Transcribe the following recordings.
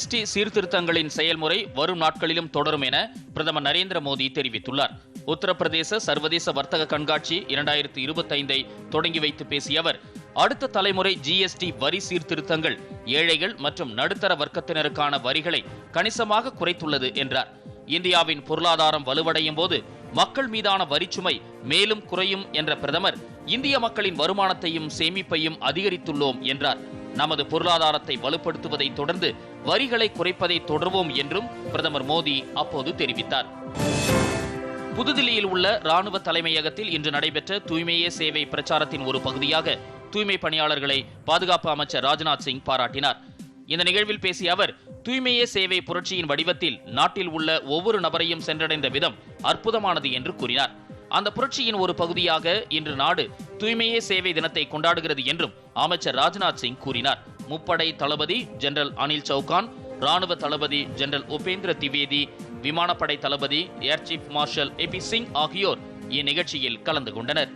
GST சீர்திருத்தங்களின் செயல்முறை வரும் நாட்களிலும் தொடரும் என பிரதமர் நரேந்திர மோடி தெரிவித்துள்ளார். உத்தரப்பிரதேச சர்வதேச வர்த்தக கண்காட்சி இரண்டாயிரத்தி இருபத்தைந்தை தொடங்கி வைத்து பேசிய அவர் அடுத்த தலைமுறை ஜிஎஸ்டி வரி சீர்திருத்தங்கள் ஏழைகள் மற்றும் நடுத்தர வர்க்கத்தினருக்கான வரிகளை கணிசமாக குறைத்துள்ளது என்றார். இந்தியாவின் பொருளாதாரம் வலுவடையும் போது மக்கள் மீதான வரிச்சுமை மேலும் குறையும் என்ற பிரதமர் இந்திய மக்களின் வருமானத்தையும் சேமிப்பையும் அதிகரித்துள்ளோம் என்றார். நமது பொருளாதாரத்தை வலுப்படுத்துவதை தொடர்ந்து வரிகளை குறைப்பதை தொடர்வோம் என்றும் பிரதமர் மோடி அப்போது தெரிவித்தார். புதுதில்லியில் உள்ள ராணுவ தலைமையகத்தில் இன்று நடைபெற்ற தூய்மையே சேவை பிரச்சாரத்தின் ஒரு பகுதியாக தூய்மை பணியாளர்களை பாதுகாப்பு அமைச்சர் ராஜ்நாத் சிங் பாராட்டினார். இந்த நிகழ்வில் பேசிய அவர் தூய்மையே சேவை புரட்சியின் வடிவத்தில் நாட்டில் உள்ள ஒவ்வொரு நபரையும் சென்றடைந்த விதம் அற்புதமானது என்று கூறினார். அந்த புரட்சியின் ஒரு பகுதியாக இன்று நாடு தூய்மையே சேவை தினத்தை கொண்டாடுகிறது என்றும் அமைச்சர் ராஜ்நாத் சிங் கூறினார். முப்படை தளபதி ஜெனரல் அனில் சௌகான் ராணுவ தளபதி ஜெனரல் உபேந்திர திவேதி விமானப்படை தளபதி air chief marshal A P Singh ஆகியோர் இந்நிகழ்ச்சியில் கலந்து கொண்டனர்.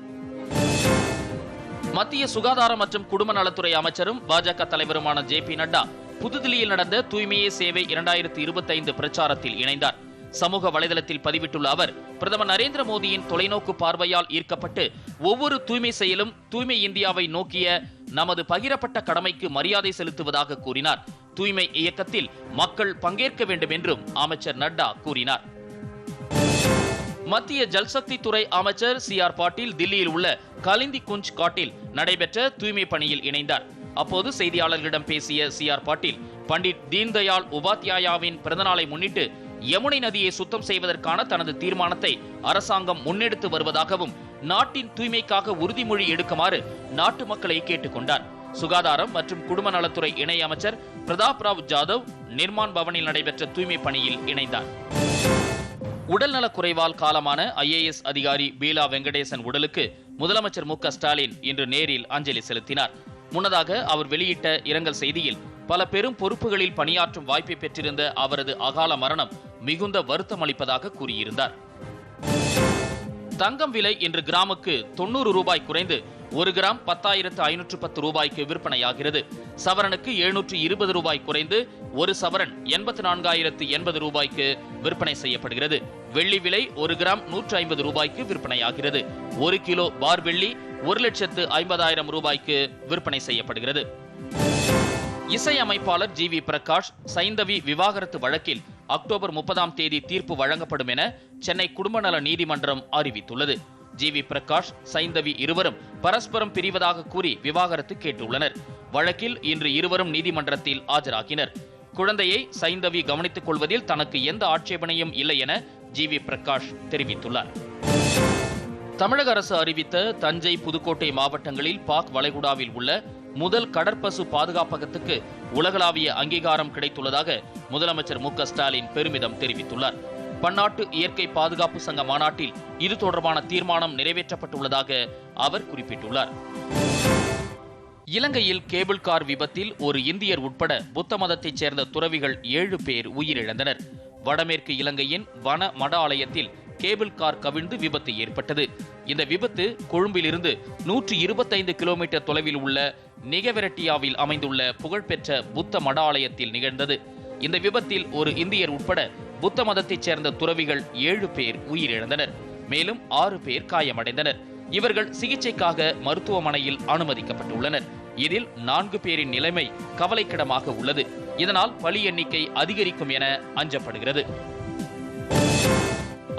மத்திய சுகாதாரம் மற்றும் குடும்ப நலத்துறை அமைச்சரும் பாஜக தலைவருமான ஜே பி நட்டா புதுதில்லியில் நடந்த தூய்மையே சேவை இரண்டாயிரத்தி இருபத்தைந்து பிரச்சாரத்தில் இணைந்தார். சமூக வலைதளத்தில் பதிவிட்டுள்ள அவர் பிரதமர் நரேந்திர மோடியின் தொலைநோக்கு பார்வையால் ஈர்க்கப்பட்டு ஒவ்வொரு தூய்மை செயலும் தூய்மை இந்தியாவை நோக்கிய நமது பகிரப்பட்ட கடமைக்கு மரியாதை செலுத்துவதாக கூறினார். தூய்மை இயக்கத்தில் மக்கள் பங்கேற்க வேண்டும் என்றும் அமைச்சர் நட்டா கூறினார். மத்திய ஜல்சக்தி துறை அமைச்சர் சி ஆர் பாட்டீல் தில்லியில் உள்ள கலிந்தி குஞ்ச் காட்டில் நடைபெற்ற தூய்மை பணியில் இணைந்தார். அப்போது செய்தியாளர்களிடம் பேசிய சி ஆர் பாட்டீல் பண்டிட் தீன்தயாள் உபாத்யாயாவின் பிறந்தநாளை முன்னிட்டு யமுனை நதியை சுத்தம் செய்வதற்கான தனது தீர்மானத்தை அரசாங்கம் முன்னெடுத்து வருவதாகவும் நாட்டின் தூய்மைக்காக உறுதிமொழி எடுக்குமாறு நாட்டு மக்களை கேட்டுக்கொண்டார் சுகாதாரம் மற்றும் குடும்ப நலத்துறை இணை அமைச்சர் பிரதாப் ராவ் ஜாதவ் நிர்மான் பவனில் நடைபெற்ற தூய்மை பணியில் இணைந்தார். உடல்நலக் குறைவால் காலமான ஐஏஎஸ் அதிகாரி பீலா வெங்கடேசன் உடலுக்கு முதலமைச்சர் மு க ஸ்டாலின் இன்று நேரில் அஞ்சலி செலுத்தினார். முன்னதாக அவர் வெளியிட்ட இரங்கல் செய்தியில் பல பெரும் பொறுப்புகளில் பணியாற்றும் வாய்ப்பை பெற்றிருந்த அவரது அகால மரணம் மிகுந்த வருத்தம் அளிப்பதாக கூறியிருந்தார். தங்கம் விலை இன்று கிராமுக்கு தொண்ணூறு ரூபாய் குறைந்து ஒரு கிராம் பத்தாயிரத்து ஐநூற்று பத்து ரூபாய்க்கு விற்பனையாகிறது. சவரனுக்கு எழுநூற்று இருபது ரூபாய் குறைந்து ஒரு சவரன் எண்பத்தி நான்காயிரத்து எண்பது ரூபாய்க்கு விற்பனை செய்யப்படுகிறது. வெள்ளி விலை ஒரு கிராம் நூற்று ஐம்பது ரூபாய்க்கு விற்பனையாகிறது. ஒரு கிலோ பார் வெள்ளி ஒரு லட்சத்து ஐம்பதாயிரம் ரூபாய்க்கு விற்பனை செய்யப்படுகிறது. இசையமைப்பாளர் ஜி வி பிரகாஷ் சைந்தவி விவாகரத்து வழக்கில் அக்டோபர் முப்பதாம் தேதி தீர்ப்பு வழங்கப்படும் என சென்னை குடும்ப நல நீதிமன்றம் அறிவித்துள்ளது. ஜி. வி. பிரகாஷ் சைந்தவி இருவரும் பரஸ்பரம் பிரிவதாக கூறி விவாகரத்து கேட்டுள்ளனர். வழக்கில் இன்று இருவரும் நீதிமன்றத்தில் ஆஜராகினர். குழந்தையை சைந்தவி கவனித்துக் கொள்வதில் தனக்கு எந்த ஆட்சேபனையும் இல்லை என ஜி. வி. பிரகாஷ் தெரிவித்துள்ளார். தமிழக அரசு அறிவித்த தஞ்சை புதுக்கோட்டை மாவட்டங்களில் பாக் வளைகுடாவில் உள்ள முதல் கடற்பசு பாதுகாப்பகத்துக்கு உலகளாவிய அங்கீகாரம் கிடைத்துள்ளதாக முதலமைச்சர் மு ஸ்டாலின் பெருமிதம் தெரிவித்துள்ளார். பன்னாட்டு இயற்கை பாதுகாப்பு சங்க மாநாட்டில் இது தொடர்பான தீர்மானம் நிறைவேற்றப்பட்டுள்ளதாக அவர் குறிப்பிட்டுள்ளார். இலங்கையில் கேபிள் கார் விபத்தில் ஒரு இந்தியர் உட்பட புத்த மதத்தைச் சேர்ந்த துறவிகள் ஏழு பேர் உயிரிழந்தனர். வடமேற்கு இலங்கையின் வன மட ஆலயத்தில் கேபிள் கார் கவிழ்ந்து விபத்து ஏற்பட்டது. இந்த விபத்து கொழும்பிலிருந்து நூற்றி இருபத்தைந்து கிலோமீட்டர் தொலைவில் உள்ள நிகவெரட்டியாவில் அமைந்துள்ள புகழ்பெற்ற புத்த மட ஆலயத்தில் நிகழ்ந்தது. இந்த விபத்தில் ஒரு இந்தியர் உட்பட புத்த மதத்தைச் சேர்ந்த துறவிகள் ஏழு பேர் உயிரிழந்தனர். மேலும் ஆறு பேர் காயமடைந்தனர். இவர்கள் சிகிச்சைக்காக மருத்துவமனையில் அனுமதிக்கப்பட்டுள்ளனர். இதில் நான்கு பேரின் நிலைமை கவலைக்கிடமாக உள்ளது. இதனால் பலி எண்ணிக்கை அதிகரிக்கும் என அஞ்சப்படுகிறது.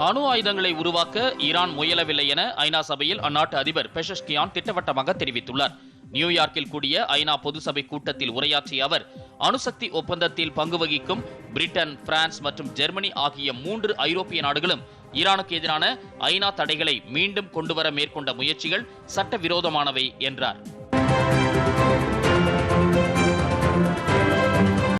அணு ஆயுதங்களை உருவாக்க ஈரான் முயலவில்லை என ஐநா சபையில் அந்நாட்டு அதிபர் பெஷஷ்கியான் திட்டவட்டமாக தெரிவித்துள்ளார். நியூயார்க்கில் கூடிய ஐநா பொதுசபை கூட்டத்தில் உரையாற்றிய அவர் அணுசக்தி ஒப்பந்தத்தில் பங்கு வகிக்கும் பிரிட்டன் பிரான்ஸ் மற்றும் ஜெர்மனி ஆகிய மூன்று ஐரோப்பிய நாடுகளும் ஈரானுக்கு எதிரான ஐநா தடைகளை மீண்டும் கொண்டுவர மேற்கொண்ட முயற்சிகள் சட்டவிரோதமானவை என்றார்.